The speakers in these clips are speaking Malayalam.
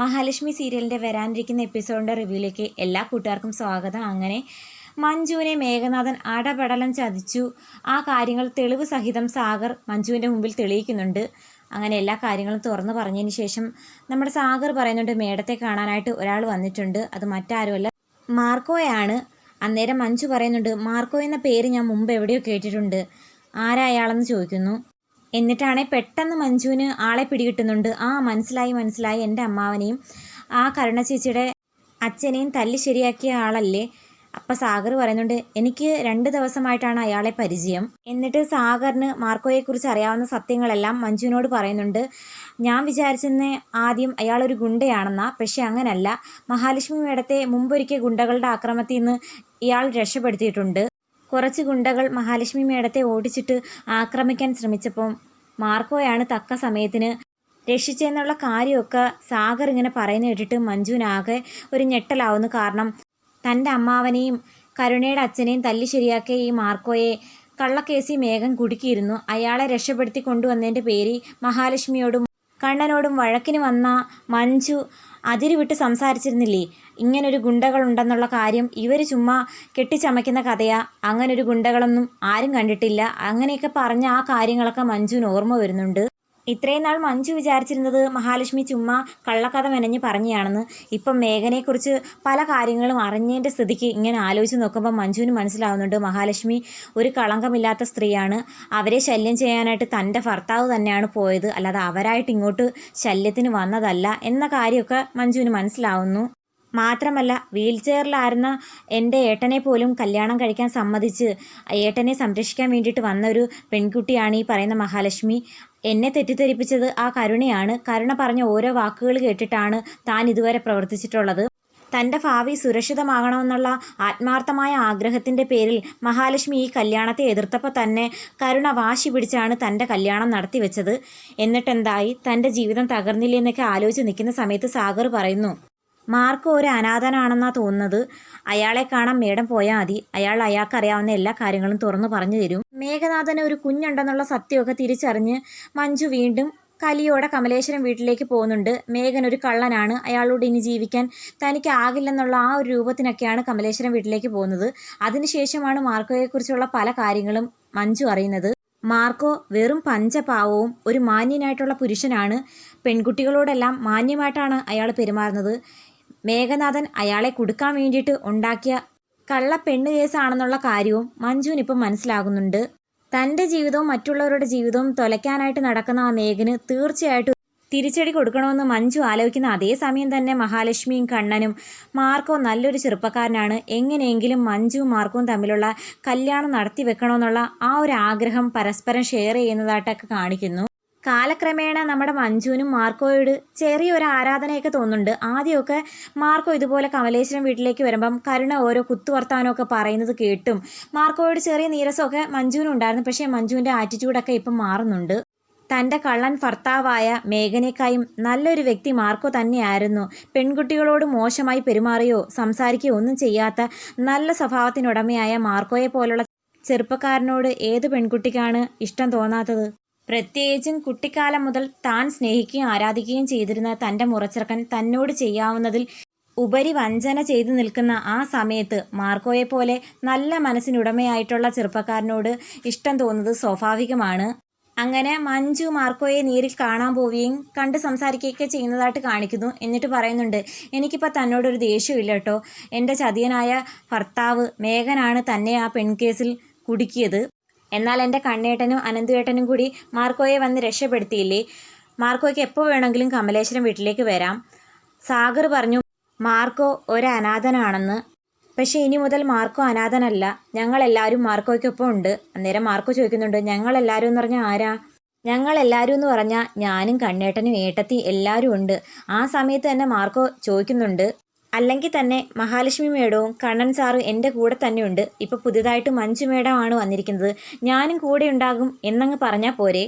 മഹാലക്ഷ്മി സീരിയലിന്റെ വരാനിരിക്കുന്ന എപ്പിസോഡിന്റെ റിവ്യൂയിലേക്ക് എല്ലാ കൂട്ടുകാർക്കും സ്വാഗതം. അങ്ങനെ മഞ്ജുവിനെ മേഘനാഥൻ അടപടലം ചതിച്ചു. ആ കാര്യങ്ങൾ തെളിവ് സഹിതം സാഗർ മഞ്ജുവിന്റെ മുമ്പിൽ തെളിയിക്കുന്നുണ്ട്. അങ്ങനെ എല്ലാ കാര്യങ്ങളും തുറന്നു പറഞ്ഞതിന് ശേഷം നമ്മുടെ സാഗർ പറയുന്നുണ്ട് മേഡത്തെ കാണാനായിട്ട് ഒരാൾ വന്നിട്ടുണ്ട്. അത് മറ്റാരുമല്ല. മാർക്കോയാണ്. അന്നേരം മഞ്ജു പറയുന്നുണ്ട് മാർക്കോ എന്ന പേര് ഞാൻ മുമ്പ് എവിടെയോ കേട്ടിട്ടുണ്ട്. ആരായാളെന്ന് ചോദിക്കുന്നു. എന്നിട്ടാണെ പെട്ടെന്ന് മഞ്ജുവിന് ആളെ പിടികിട്ടുന്നുണ്ട്. ആ മനസ്സിലായി മനസ്സിലായി. എന്റെ അമ്മാവനെയും ആ കരുണ ചേച്ചിയുടെ അച്ഛനെയും തല്ലി ശരിയാക്കിയ ആളല്ലേ? അപ്പം സാഗർ പറയുന്നുണ്ട് എനിക്ക് രണ്ട് ദിവസമായിട്ടാണ് അയാളെ പരിചയം. എന്നിട്ട് സാഗറിന് മാർക്കോയെക്കുറിച്ച് അറിയാവുന്ന സത്യങ്ങളെല്ലാം മഞ്ജുവിനോട് പറയുന്നുണ്ട്. ഞാൻ വിചാരിച്ചെന്ന് ആദ്യം അയാളൊരു ഗുണ്ടയാണെന്നാ പക്ഷെ അങ്ങനല്ല. മഹാലക്ഷ്മി മേടത്തെ മുമ്പൊരിക്കൽ ഗുണ്ടകളുടെ ആക്രമത്തിൽ നിന്ന് ഇയാൾ രക്ഷപ്പെടുത്തിയിട്ടുണ്ട്. കുറച്ച് ഗുണ്ടകൾ മഹാലക്ഷ്മി മേടത്തെ ഓടിച്ചിട്ട് ആക്രമിക്കാൻ ശ്രമിച്ചപ്പം മാർക്കോയാണ് തക്ക സമയത്തിന് രക്ഷിച്ചെന്നുള്ള കാര്യമൊക്കെ സാഗർ ഇങ്ങനെ പറയുന്ന കേട്ടിട്ട് മഞ്ജുവിനാകെ ഒരു ഞെട്ടലാവുന്നു. കാരണം തന്റെ അമ്മാവനെയും കരുണയുടെ അച്ഛനെയും തല്ലി ശരിയാക്കിയ ഈ മാർക്കോയെ കള്ളക്കേസി മേഘം കുടുക്കിയിരുന്നു. അയാളെ രക്ഷപ്പെടുത്തി കൊണ്ടുവന്നതിന്റെ പേര് മഹാലക്ഷ്മിയോടും കണ്ണനോടും വഴക്കിന് വന്ന മഞ്ജു അതിര് വിട്ട് സംസാരിച്ചിരുന്നില്ലേ? ഇങ്ങനൊരു ഗുണ്ടകളുണ്ടെന്നുള്ള കാര്യം ഇവർ ചുമ്മാ കെട്ടിച്ചമയ്ക്കുന്ന കഥയാ. അങ്ങനൊരു ഗുണ്ടകളൊന്നും ആരും കണ്ടിട്ടില്ല. അങ്ങനെയൊക്കെ പറഞ്ഞ ആ കാര്യങ്ങളൊക്കെ മഞ്ജുവിന് ഓർമ്മ വരുന്നുണ്ട്. ഇത്രയും നാൾ മഞ്ജു വിചാരിച്ചിരുന്നത് മഹാലക്ഷ്മി ചുമ്മാ കള്ളക്കഥ മെനഞ്ഞ് പറഞ്ഞാണെന്ന് ഇപ്പം മേഘനെക്കുറിച്ച് പല കാര്യങ്ങളും അറിഞ്ഞതിന്റെ സ്ഥിതിക്ക് ഇങ്ങനെ ആലോചിച്ച് നോക്കുമ്പോൾ മഞ്ജുവിന് മനസ്സിലാവുന്നുണ്ട് മഹാലക്ഷ്മി ഒരു കളങ്കമില്ലാത്ത സ്ത്രീയാണ്. അവരെ ശല്യം ചെയ്യാനായിട്ട് തന്റെ ഭർത്താവ് തന്നെയാണ് പോയത്. അല്ലാതെ അവരായിട്ട് ഇങ്ങോട്ട് ശല്യത്തിന് വന്നതല്ല എന്ന കാര്യമൊക്കെ മഞ്ജുവിന് മനസ്സിലാവുന്നു. മാത്രമല്ല വീൽ ചെയറിലായിരുന്ന എന്റെ ഏട്ടനെ പോലും കല്യാണം കഴിക്കാൻ സമ്മതിച്ച് ഏട്ടനെ സംരക്ഷിക്കാൻ വേണ്ടിയിട്ട് വന്ന ഒരു പെൺകുട്ടിയാണ് ഈ പറയുന്ന മഹാലക്ഷ്മി. എന്നെ തെറ്റിദ്ധരിപ്പിച്ചത് ആ കരുണയാണ്. കരുണ പറഞ്ഞ ഓരോ വാക്കുകൾ കേട്ടിട്ടാണ് താൻ ഇതുവരെ പ്രവർത്തിച്ചിട്ടുള്ളത്. തന്റെ ഭാവി സുരക്ഷിതമാകണമെന്നുള്ള ആത്മാർത്ഥമായ ആഗ്രഹത്തിന്റെ പേരിൽ മഹാലക്ഷ്മി ഈ കല്യാണത്തെ എതിർത്തപ്പോൾ തന്നെ കരുണ വാശി പിടിച്ചാണ് തന്റെ കല്യാണം നടത്തിവെച്ചത് എന്നിട്ടെന്തായി? തന്റെ ജീവിതം തകർന്നില്ലെന്നൊക്കെ ആലോചിച്ച് നിൽക്കുന്ന സമയത്ത് സാഗർ പറയുന്നു മാർക്ക് ഒരു അനാഥനാണെന്നാണ് തോന്നുന്നത്. അയാളെ കാണാൻ മേഡം പോയാൽ മതി. അയാൾ അയാൾക്കറിയാവുന്ന എല്ലാ കാര്യങ്ങളും തുറന്നു പറഞ്ഞു തരും. മേഘനാഥന് ഒരു കുഞ്ഞുണ്ടെന്നുള്ള സത്യമൊക്കെ തിരിച്ചറിഞ്ഞ് മഞ്ജു വീണ്ടും കലിയോടെ കമലേശ്വരം വീട്ടിലേക്ക് പോകുന്നുണ്ട്. മേഘൻ ഒരു കള്ളനാണ്. അയാളോട് ഇനി ജീവിക്കാൻ തനിക്ക് ആകില്ലെന്നുള്ള ആ ഒരു രൂപത്തിനൊക്കെയാണ് കമലേശ്വരം വീട്ടിലേക്ക് പോകുന്നത്. അതിനുശേഷമാണ് മാർക്കോയെക്കുറിച്ചുള്ള പല കാര്യങ്ങളും മഞ്ജു അറിയുന്നത്. മാർക്കോ വെറും പഞ്ചപാവവും ഒരു മാന്യനായിട്ടുള്ള പുരുഷനാണ്. പെൺകുട്ടികളോടെല്ലാം മാന്യമായിട്ടാണ് അയാൾ പെരുമാറുന്നത്. മേഘനാഥൻ അയാളെ കൊടുക്കാൻ വേണ്ടിയിട്ട് ഉണ്ടാക്കിയ കള്ള പെണ്ണ് കേസാണെന്നുള്ള കാര്യവും മഞ്ജുവിനിപ്പം മനസ്സിലാകുന്നുണ്ട്. തന്റെ ജീവിതവും മറ്റുള്ളവരുടെ ജീവിതവും തൊലയ്ക്കാനായിട്ട് നടക്കുന്ന ആ മേഘന് തീർച്ചയായിട്ടും തിരിച്ചടി കൊടുക്കണമെന്ന് മഞ്ജു ആലോചിക്കുന്ന അതേ സമയം തന്നെ മഹാലക്ഷ്മിയും കണ്ണനും മാർക്കോ നല്ലൊരു ചെറുപ്പക്കാരനാണ്. എങ്ങനെയെങ്കിലും മഞ്ജുവും മാർക്കോവും തമ്മിലുള്ള കല്യാണം നടത്തി വെക്കണമെന്നുള്ള ആ ഒരു ആഗ്രഹം പരസ്പരം ഷെയർ ചെയ്യുന്നതായിട്ടൊക്കെ കാണിക്കുന്നു. കാലക്രമേണ നമ്മുടെ മഞ്ജുവിനും മാർക്കോയോട് ചെറിയൊരു ആരാധനയൊക്കെ തോന്നുന്നുണ്ട്. ആദ്യമൊക്കെ മാർക്കോ ഇതുപോലെ കമലേശ്വരം വീട്ടിലേക്ക് വരുമ്പം കരുണ ഓരോ കുത്തുവർത്താനമൊക്കെ പറയുന്നത് കേട്ടും. മാർക്കോയോട് ചെറിയ നീരസമൊക്കെ മഞ്ജുവിനും ഉണ്ടായിരുന്നു പക്ഷേ മഞ്ജുവിന്റെ ആറ്റിറ്റ്യൂഡൊക്കെ ഇപ്പം മാറുന്നുണ്ട്. തന്റെ കള്ളൻ ഭർത്താവായ മേഘനേക്കായും നല്ലൊരു വ്യക്തി മാർക്കോ തന്നെയായിരുന്നു. പെൺകുട്ടികളോട് മോശമായി പെരുമാറിയോ സംസാരിക്കുകയോ ഒന്നും ചെയ്യാത്ത നല്ല സ്വഭാവത്തിനുടമയായ മാർക്കോയെ പോലുള്ള ചെറുപ്പക്കാരനോട് ഏത് പെൺകുട്ടിക്കാണ് ഇഷ്ടം തോന്നാത്തത്? പ്രത്യേകിച്ചും കുട്ടിക്കാലം മുതൽ താൻ സ്നേഹിക്കുകയും ആരാധിക്കുകയും ചെയ്തിരുന്ന തന്റെ മുറച്ചെറുക്കൻ തന്നോട് ചെയ്യാവുന്നതിൽ ഉപരി വഞ്ചന ചെയ്തു നിൽക്കുന്ന ആ സമയത്ത് മാർക്കോയെ പോലെ നല്ല മനസ്സിനുടമയായിട്ടുള്ള ചെറുപ്പക്കാരനോട് ഇഷ്ടം തോന്നുന്നത് സ്വാഭാവികമാണ്. അങ്ങനെ മഞ്ജു മാർക്കോയെ നേരിൽ കാണാൻ പോവുകയും കണ്ട് സംസാരിക്കുകയൊക്കെ ചെയ്യുന്നതായിട്ട് കാണിക്കുന്നു. എന്നിട്ട് പറയുന്നുണ്ട് എനിക്കിപ്പോൾ തന്നോടൊരു ദേഷ്യമില്ല കേട്ടോ. എന്റെ ചതിയനായ ഭർത്താവ് മേഘനാണ് തന്നെ ആ പെൺകേസിൽ കുടുക്കിയത്. എന്നാൽ എന്റെ കണ്ണേട്ടനും അനന്തുവേട്ടനും കൂടി മാർക്കോയെ വന്ന് രക്ഷപ്പെടുത്തിയില്ലേ? മാർക്കോയ്ക്ക് എപ്പോൾ വേണമെങ്കിലും കമലേശ്വരം വീട്ടിലേക്ക് വരാം. സാഗർ പറഞ്ഞു മാർക്കോ ഒരു പക്ഷേ ഇനി മുതൽ മാർക്കോ അനാഥനല്ല. ഞങ്ങളെല്ലാവരും മാർക്കോയ്ക്കൊപ്പം ഉണ്ട്. അന്നേരം മാർക്കോ ചോദിക്കുന്നുണ്ട് ഞങ്ങളെല്ലാവരും എന്ന് പറഞ്ഞാൽ ആരാ? ഞങ്ങളെല്ലാവരും എന്ന് പറഞ്ഞാൽ ഞാനും കണ്ണേട്ടനും ഏട്ടത്തി എല്ലാവരും ഉണ്ട്. ആ സമയത്ത് തന്നെ മാർക്കോ ചോദിക്കുന്നുണ്ട് അല്ലെങ്കിൽ തന്നെ മഹാലക്ഷ്മി മേഡവും കണ്ണൻ സാറും എന്റെ കൂടെ തന്നെയുണ്ട്. ഇപ്പോൾ പുതിയതായിട്ട് മഞ്ജു മേഡമാണ് വന്നിരിക്കുന്നത്. ഞാനും കൂടെ ഉണ്ടാകും എന്നങ്ങ് പറഞ്ഞാൽ പോരെ.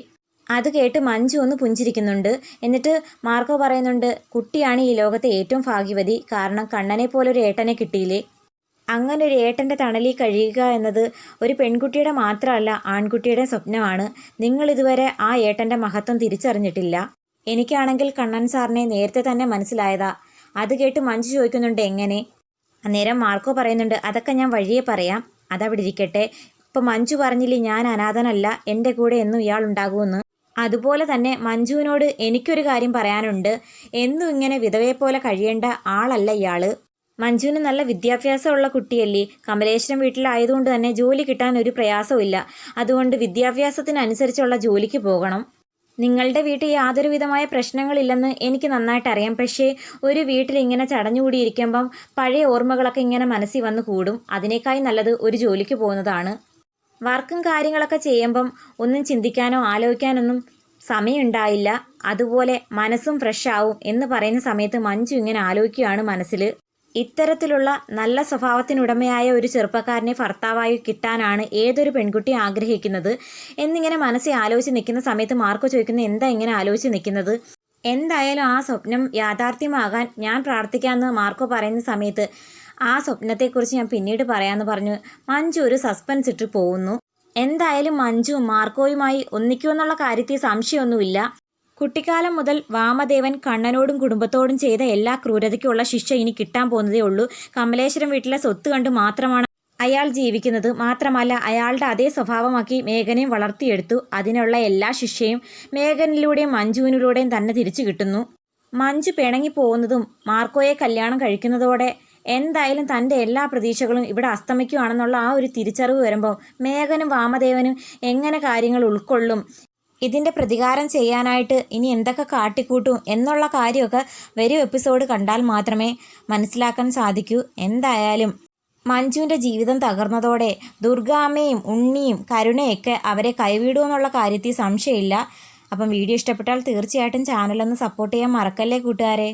അത് കേട്ട് മഞ്ജു ഒന്ന് പുഞ്ചിരിക്കുന്നുണ്ട്. എന്നിട്ട് മാർക്കോ പറയുന്നുണ്ട് കുട്ടിയാണ് ഈ ലോകത്തെ ഏറ്റവും ഭാഗ്യവതി. കാരണം കണ്ണനെ പോലൊരു ഏട്ടനെ കിട്ടിയില്ലേ? അങ്ങനെ ഒരു ഏട്ടന്റെ തണലിൽ കഴിയുക എന്നത് ഒരു പെൺകുട്ടിയുടെ മാത്രമല്ല ആൺകുട്ടിയുടെ സ്വപ്നമാണ്. നിങ്ങൾ ഇതുവരെ ആ ഏട്ടന്റെ മഹത്വം തിരിച്ചറിഞ്ഞിട്ടില്ല. എനിക്കാണെങ്കിൽ കണ്ണൻ സാറിനെ നേരത്തെ തന്നെ മനസ്സിലായതാ. അത് കേട്ട് മഞ്ജു ചോദിക്കുന്നുണ്ട് എങ്ങനെ? അന്നേരം മാർക്കോ പറയുന്നുണ്ട് അതൊക്കെ ഞാൻ വഴിയെ പറയാം. അതവിടെ ഇരിക്കട്ടെ. ഇപ്പം മഞ്ജു പറഞ്ഞില്ലേ ഞാൻ അനാഥനല്ല എന്റെ കൂടെ എന്നും ഇയാൾ ഉണ്ടാകുമെന്ന്. അതുപോലെ തന്നെ മഞ്ജുവിനോട് എനിക്കൊരു കാര്യം പറയാനുണ്ട്. എന്നും ഇങ്ങനെ വിധവയെ പോലെ കഴിയേണ്ട ആളല്ല ഇയാൾ മഞ്ജുവിന് നല്ല വിദ്യാഭ്യാസമുള്ള കുട്ടിയല്ലേ. കമലേശ്വരം വീട്ടിലായതുകൊണ്ട് തന്നെ ജോലി കിട്ടാൻ ഒരു പ്രയാസവും അതുകൊണ്ട് വിദ്യാഭ്യാസത്തിനനുസരിച്ചുള്ള ജോലിക്ക് പോകണം. നിങ്ങളുടെ വീട്ടിൽ യാതൊരു വിധമായ പ്രശ്നങ്ങളില്ലെന്ന് എനിക്ക് നന്നായിട്ട് അറിയാം. പക്ഷേ ഒരു വീട്ടിൽ ഇങ്ങനെ ചടഞ്ഞുകൂടിയിരിക്കുമ്പം പഴയ ഓർമ്മകളൊക്കെ ഇങ്ങനെ മനസ്സിൽ വന്ന് കൂടും. അതിനേക്കായി നല്ലത് ഒരു ജോലിക്ക് പോകുന്നതാണ്. വർക്കും കാര്യങ്ങളൊക്കെ ചെയ്യുമ്പം ഒന്നും ചിന്തിക്കാനോ ആലോചിക്കാനൊന്നും സമയമുണ്ടായില്ല. അതുപോലെ മനസ്സും ഫ്രഷ് ആവും എന്ന് പറയുന്ന സമയത്ത് മഞ്ജു ഇങ്ങനെ ആലോചിക്കുകയാണ് മനസ്സിൽ ഇത്തരത്തിലുള്ള നല്ല സ്വഭാവത്തിനുടമയായ ഒരു ചെറുപ്പക്കാരനെ ഭർത്താവായി കിട്ടാനാണ് ഏതൊരു പെൺകുട്ടി ആഗ്രഹിക്കുന്നത്? എന്നിങ്ങനെ മനസ്സിൽ ആലോചിച്ച് നിൽക്കുന്ന സമയത്ത് മാർക്കോ ചോദിക്കുന്നത് എന്താ ഇങ്ങനെ ആലോചിച്ച് നിൽക്കുന്നത്? എന്തായാലും ആ സ്വപ്നം യാഥാർത്ഥ്യമാകാൻ ഞാൻ പ്രാർത്ഥിക്കാമെന്ന് മാർക്കോ പറയുന്ന സമയത്ത് ആ സ്വപ്നത്തെക്കുറിച്ച് ഞാൻ പിന്നീട് പറയാമെന്ന് പറഞ്ഞു. മഞ്ജു ഒരു സസ്പെൻസ് ഇട്ട് പോകുന്നു. എന്തായാലും മഞ്ജു മാർക്കോയുമായി ഒന്നിക്കുമെന്നുള്ള കാര്യത്തിൽ സംശയമൊന്നുമില്ല. കുട്ടിക്കാലം മുതൽ വാമദേവൻ കണ്ണനോടും കുടുംബത്തോടും ചെയ്ത എല്ലാ ക്രൂരതയ്ക്കുള്ള ശിക്ഷ ഇനി കിട്ടാൻ പോകുന്നതേ ഉള്ളൂ. കമലേശ്വരം വീട്ടിലെ സ്വത്ത് കണ്ട് മാത്രമാണ് അയാൾ ജീവിക്കുന്നത്. മാത്രമല്ല അയാളുടെ അതേ സ്വഭാവമാക്കി മേഘനെ വളർത്തിയെടുത്തു. അതിനുള്ള എല്ലാ ശിക്ഷയും മേഘനിലൂടെയും മഞ്ജുവിനിലൂടെയും തന്നെ തിരിച്ചു കിട്ടുന്നു. മഞ്ജു പിണങ്ങി പോകുന്നതും മാർക്കോയെ കല്യാണം കഴിക്കുന്നതോടെ എന്തായാലും തന്റെ എല്ലാ പ്രതീക്ഷകളും ഇവിടെ അസ്തമിക്കുകയാണെന്നുള്ള ആ ഒരു തിരിച്ചറിവ് വരുമ്പോൾ മേഘനും വാമദേവനും എങ്ങനെ കാര്യങ്ങൾ ഉൾക്കൊള്ളും? ഇതിന്റെ പ്രതികാരം ചെയ്യാനായിട്ട് ഇനി എന്തൊക്കെ കാട്ടിക്കൂട്ടും എന്നുള്ള കാര്യമൊക്കെ വരും എപ്പിസോഡ് കണ്ടാൽ മാത്രമേ മനസ്സിലാക്കാൻ സാധിക്കൂ. എന്തായാലും മഞ്ജുവിന്റെ ജീവിതം തകർന്നതോടെ ദുർഗാമ്മയും ഉണ്ണിയും കരുണയൊക്കെ അവരെ കൈവിടുമെന്നുള്ള കാര്യത്തിൽ സംശയമില്ല. അപ്പം വീഡിയോ ഇഷ്ടപ്പെട്ടാൽ തീർച്ചയായിട്ടും ചാനലൊന്ന് സപ്പോർട്ട് ചെയ്യാൻ മറക്കല്ലേ കൂട്ടുകാരെ?